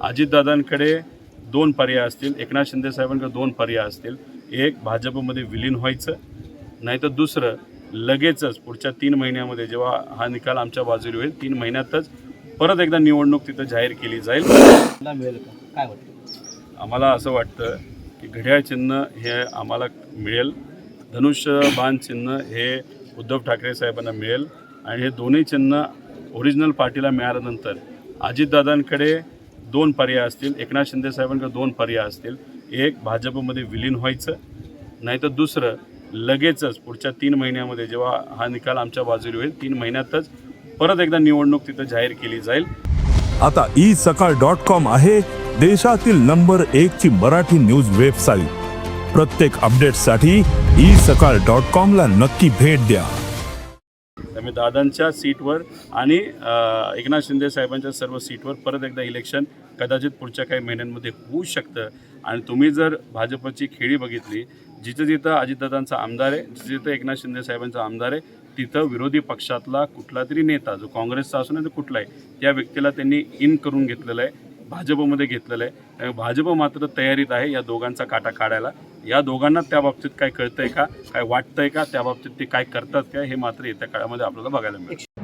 अजितदादांकडे दोन पर्याय असतील एकनाथ शिंदे साहेबांकडे दोन पर्याय असतील. एक भाजपमध्ये विलीन व्हायचं नाही तर दुसरं लगेचच पुढच्या तीन महिन्यामध्ये जेव्हा हा निकाल आमच्या बाजूला होईल तीन महिन्यातच परत एकदा निवडणूक तिथं जाहीर केली जाईल. काय वाटतं? आम्हाला असं वाटतं की घड्याळ चिन्ह हे आम्हाला मिळेल धनुष्यबाण चिन्ह हे उद्धव ठाकरे साहेबांना मिळेल आणि हे दोन्ही चिन्ह ओरिजिनल पार्टीला मिळाल्यानंतर अजितदादांकडे दोन पर्याय असतील. एकनाथ शिंदे साहेबांकडे दोन पर्याय असतील. एक भाजपमध्ये विलीन व्हायचं. नाही तर दुसरं लगेचच पुढच्या तीन महिन्यामध्ये जेव्हा हा निकाल आमच्या बाजूला होईल तीन महिन्यातच परत एकदा निवडणूक तिथं जाहीर केली जाईल. आता ई सकाळ डॉट कॉम आहे देशातील नंबर एक ची मराठी न्यूज वेबसाईट. प्रत्येक अपडेटसाठी ई सकाळ डॉट कॉम ला नक्की भेट द्या. त्यामुळे दादांच्या सीटवर आणि एकनाथ शिंदे साहेबांच्या सर्व सीटवर परत एकदा इलेक्शन कदाचित पुढच्या काही महिन्यांमध्ये होऊ शकतं. आणि तुम्ही जर भाजपची खेळी बघितली जिथं जिथं अजितदादांचा आमदार आहे जिथं जिथं एकनाथ शिंदे साहेबांचा आमदार आहे तिथं विरोधी पक्षातला कुठला तरी नेता जो काँग्रेसचा असू तो कुठला कुठलाही त्या व्यक्तीला त्यांनी इन करून घेतलेलं आहे. भाजपमध्ये घेतलेलं आहे. त्यामुळे भाजप मात्र तयारीत आहे या दोघांचा काटा काढायला. या दोघांना त्या बाबतीत काय कळतंय का? काय वाटतंय का? त्या बाबतीत ते काय करतात काय हे मात्र येत्या काळामध्ये आपल्याला बघायला मिळेल.